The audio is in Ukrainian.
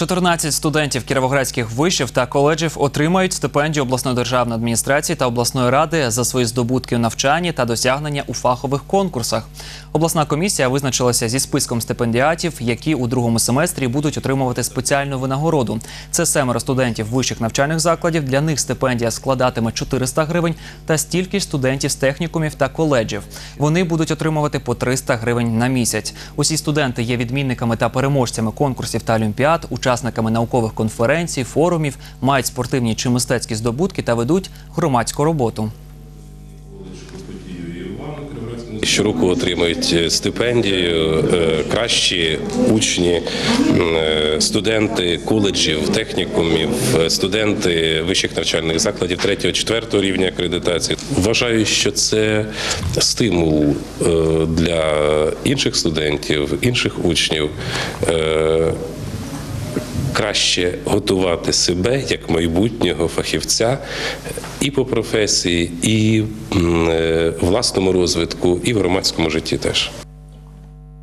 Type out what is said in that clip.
14 студентів кіровоградських вишів та коледжів отримають стипендію обласної державної адміністрації та обласної ради за свої здобутки у навчанні та досягнення у фахових конкурсах. Обласна комісія визначилася зі списком стипендіатів, які у другому семестрі будуть отримувати спеціальну винагороду. Це семеро студентів вищих навчальних закладів. Для них стипендія складатиме 400 гривень та стільки студентів з технікумів та коледжів. Вони будуть отримувати по 300 гривень на місяць. Усі студенти є відмінниками та переможцями конкурсів та олімпіад, учасниками наукових конференцій, форумів, мають спортивні чи мистецькі здобутки та ведуть громадську роботу. Щороку отримують е, стипендію е, кращі учні, е, студенти коледжів, технікумів, студенти вищих навчальних закладів 3-4 рівня акредитації. Вважаю, що це стимул для інших студентів, інших учнів. Краще готувати себе як майбутнього фахівця і по професії, і е, власному розвитку, і в громадському житті теж.